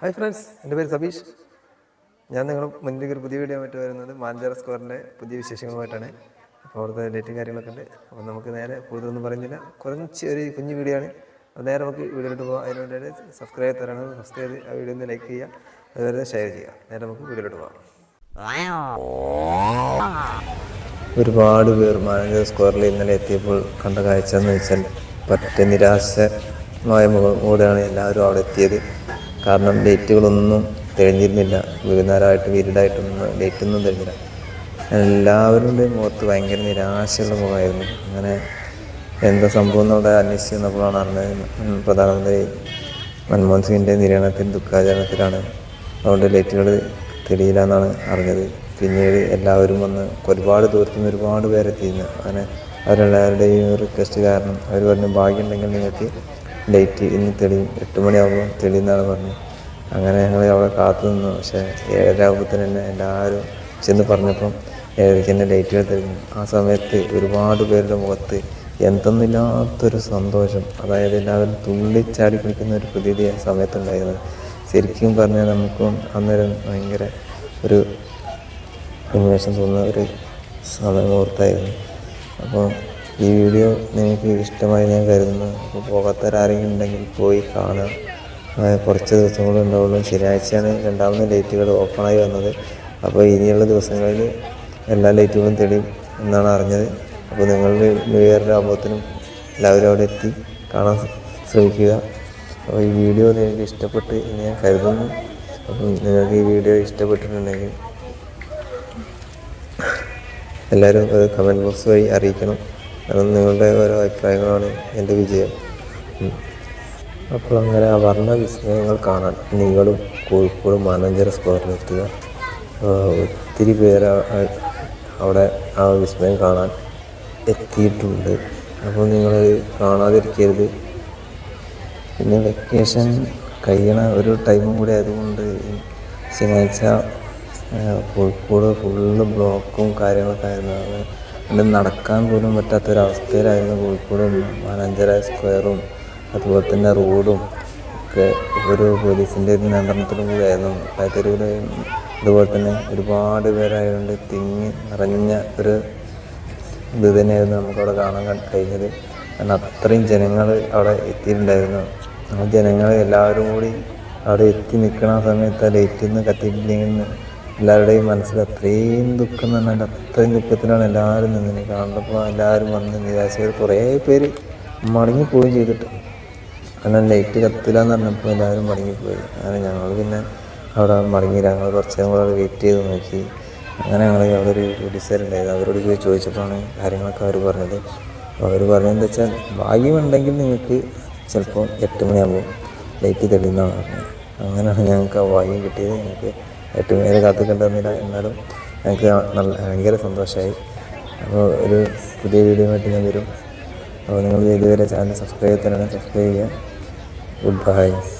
Hi friends എന്റെ പേര് സബീഷ്. ഞാൻ നിങ്ങളുടെ മുന്നിലേക്ക് ഒരു പുതിയ വീഡിയോ ആയിട്ട് വരുന്നത് മാഞ്ചാറ സ്ക്വയറിന്റെ പുതിയ വിശേഷങ്ങളുമായിട്ടാണ്. അപ്പോൾ അവിടുത്തെ ഡേറ്റും കാര്യങ്ങളൊക്കെ ഉണ്ട്. അപ്പോൾ നമുക്ക് നേരെ കൂടുതലൊന്നും പറയുന്നില്ല. കുറച്ച് ഒരു കുഞ്ഞു വീഡിയോ ആണ്. നേരെ നമുക്ക് വീഡിയോയിലോട്ട് പോകാം. അതിന് വേണ്ടിയിട്ട് സബ്സ്ക്രൈബ് തരണം സബ്സ്ക്രൈബ് ചെയ്ത് ആ വീഡിയോ ഒന്ന് ലൈക്ക് ചെയ്യുക. അതുപോലെ ഷെയർ ചെയ്യുക. നേരെ നമുക്ക് വീഡിയോയിലോട്ട് പോകാം. ഒരുപാട് പേർ മാനേജർ സ്ക്വയറിൽ ഇന്നലെ എത്തിയപ്പോൾ കണ്ട കാഴ്ച എന്ന് വെച്ചാൽ പറ്റ നിരാശമായ മുഖം കൂടെയാണ് എല്ലാവരും അവിടെ എത്തിയത്. കാരണം ഡേറ്റുകളൊന്നും തെളിഞ്ഞിരുന്നില്ല. വൈകുന്നേരമായിട്ട് വീരിഡായിട്ടൊന്നും ഡേറ്റൊന്നും തെളിഞ്ഞില്ല. എല്ലാവരുടെയും മുഖത്ത് ഭയങ്കര നിരാശയുള്ള മുഖമായിരുന്നു. അങ്ങനെ എന്താ സംഭവം എന്നവിടെ അന്വേഷിച്ച് ചെന്നപ്പോഴാണ് അറിഞ്ഞത് പ്രധാനമന്ത്രി മൻമോഹൻ സിംഗിന്റെ നിര്യാണത്തിൽ ദുഃഖാചരണത്തിലാണ്. അതുകൊണ്ട് ലൈറ്റുകൾ തെളിയില്ല എന്നാണ് അറിഞ്ഞത്. പിന്നീട് എല്ലാവരും വന്ന് ഒരുപാട് ദൂരത്തു നിന്ന് ഒരുപാട് പേരെത്തിയിരുന്നു. അങ്ങനെ അവരെല്ലാവരുടെയും റിക്വസ്റ്റ് കാരണം അവർ പറഞ്ഞു ഭാഗ്യമുണ്ടെങ്കിൽ നിങ്ങൾക്ക് ലൈറ്റ് ഇന്ന് തെളിയും. എട്ട് മണിയാകുമ്പോൾ തെളിയുന്നതാണ് പറഞ്ഞു അങ്ങനെ ഞങ്ങൾ അവിടെ കാത്തു നിന്നു. പക്ഷേ ഏഴരാകുമ്പോൾ തന്നെ എല്ലാവരും ചെന്ന് പറഞ്ഞപ്പം ഏഴരയ്ക്ക് തന്നെ ലൈറ്റുകൾ എടുത്തിരുന്നു. ആ സമയത്ത് ഒരുപാട് പേരുടെ മുഖത്ത് എന്തെന്നില്ലാത്തൊരു സന്തോഷം അതായത് എല്ലാവരും തുള്ളിച്ചാടി കുളിക്കുന്ന ഒരു പ്രതീതി ആ സമയത്തുണ്ടായിരുന്നത്. ശരിക്കും പറഞ്ഞാൽ നമുക്കും അന്നേരം ഭയങ്കര ഒരു ഉന്മേഷം തോന്നുന്ന ഒരു സമയം ഓർത്തായിരുന്നു അപ്പോൾ ഈ വീഡിയോ നിങ്ങൾക്ക് ഇഷ്ടമായി ഞാൻ കരുതുന്നു. അപ്പോൾ പോകാത്തവരാരെങ്കിലും ഉണ്ടെങ്കിൽ പോയി കാണുക. കുറച്ച് ദിവസം കൂടെ ഉണ്ടാവുള്ളൂ. ശനിയാഴ്ചയാണ് രണ്ടാമത് ലൈറ്റുകൾ ഓപ്പണായി വന്നത്. അപ്പോൾ ഇനിയുള്ള ദിവസങ്ങളിൽ എല്ലാ ലൈറ്റുകളും തെളിയും എന്നാണ് അറിഞ്ഞത്. അപ്പോൾ നിങ്ങൾ ന്യൂ ഇയറിന്റെ ആകുമ്പോഴത്തേനും എല്ലാവരും അവിടെ എത്തി കാണാൻ ശ്രമിക്കുക. അപ്പോൾ ഈ വീഡിയോ നിങ്ങൾക്ക് ഇഷ്ടപ്പെട്ട് ഞാൻ കരുതുന്നു. അപ്പം നിങ്ങൾക്ക് ഈ വീഡിയോ ഇഷ്ടപ്പെട്ടിട്ടുണ്ടെങ്കിൽ എല്ലാവരും ഒരു കമന്റ് ബോക്സ് വഴി അറിയിക്കണം. കാരണം നിങ്ങളുടെ ഓരോ അഭിപ്രായങ്ങളാണ് എന്റെ വിജയം. അപ്പോൾ അങ്ങനെ വർണ വിസ്മയങ്ങൾ കാണാൻ നിങ്ങളും കോഴിക്കോട് മാനഞ്ചര സ്ക്വയറിലെത്തുക ഒത്തിരി പേര് അവിടെ ആ വിസ്മയം കാണാൻ എത്തിയിട്ടുണ്ട്. അപ്പോൾ നിങ്ങൾ കാണാതിരിക്കരുത്. പിന്നെ വെക്കേഷൻ കഴിയണ ഒരു ടൈമും കൂടി ആയതുകൊണ്ട് ശനിയാഴ്ച കോഴിക്കോട് ഫുള്ള് ബ്ലോക്കും കാര്യങ്ങളൊക്കെ ആയിരുന്നു നടക്കാൻ പോലും പറ്റാത്തൊരവസ്ഥയിലായിരുന്നു കോഴിക്കോടും മാനാഞ്ചര സ്ക്വയറും. അതുപോലെ തന്നെ റോഡും ഒക്കെ ഒരു പോലീസിന്റെ ഒരു നിയന്ത്രണത്തിലും കൂടെയായിരുന്നു പായത്തരൂര് അതുപോലെ തന്നെ ഒരുപാട് പേരായതുകൊണ്ട് തിങ്ങി നിറഞ്ഞ ഒരു ഇത് തന്നെയായിരുന്നു നമുക്കവിടെ കാണാൻ കഴിഞ്ഞത്. കാരണം അത്രയും ജനങ്ങൾ അവിടെ എത്തിയിട്ടുണ്ടായിരുന്നു. ആ ജനങ്ങൾ എല്ലാവരും കൂടി അവിടെ എത്തി നിൽക്കണ സമയത്ത് ആ ലൈറ്റിൽ നിന്ന് കത്തിയിട്ടില്ലെങ്കിൽ എല്ലാവരുടെയും മനസ്സിൽ അത്രയും ദുഃഖം എന്ന് പറഞ്ഞാൽ അത്രയും ദുഃഖത്തിലാണ് എല്ലാവരും നിന്നിനെ കാണുന്നപ്പോൾ എല്ലാവരും വന്ന് നിരാശകൾ കുറേ പേര് മടങ്ങിപ്പോവുകയും ചെയ്തിട്ട് കാരണം ലൈറ്റ് കത്തില്ല എന്ന് പറഞ്ഞപ്പോൾ എല്ലാവരും മടങ്ങിപ്പോയി. അങ്ങനെ ഞങ്ങൾ പിന്നെ അവിടെ മടങ്ങിയില്ല. ഞങ്ങൾ കുറച്ച് നേരം കൂടെ വെയിറ്റ് ചെയ്ത് നോക്കി. അങ്ങനെ ഞങ്ങൾ അവിടെ ഒരു പോലീസുകാരുണ്ടായിരുന്നു അവരോട് പോയി ചോദിച്ചപ്പോഴാണ് കാര്യങ്ങളൊക്കെ അവർ പറഞ്ഞത്. അവർ പറഞ്ഞതെന്ന് വെച്ചാൽ ഭാഗ്യമുണ്ടെങ്കിൽ നിങ്ങൾക്ക് ചിലപ്പോൾ എട്ട് മണിയാകുമ്പോൾ ലൈറ്റ് തെളിയുന്നതാണ് പറഞ്ഞത്. അങ്ങനെയാണ് ഞങ്ങൾക്ക് ആ ഭാഗ്യം കിട്ടിയത്. ഞങ്ങൾക്ക് എട്ട് മണി വരെ കാത്തിക്കേണ്ടതില്ല എന്നാലും ഞങ്ങൾക്ക് നല്ല ഭയങ്കര സന്തോഷമായി അപ്പോൾ ഒരു പുതിയ വീഡിയോ ആയിട്ട് ഞാൻ വരും. അപ്പോൾ നിങ്ങൾ ഇതുവരെ ചാനൽ സബ്സ്ക്രൈബ് തരണം സബ്സ്ക്രൈബ് ചെയ്യുക. Goodbye.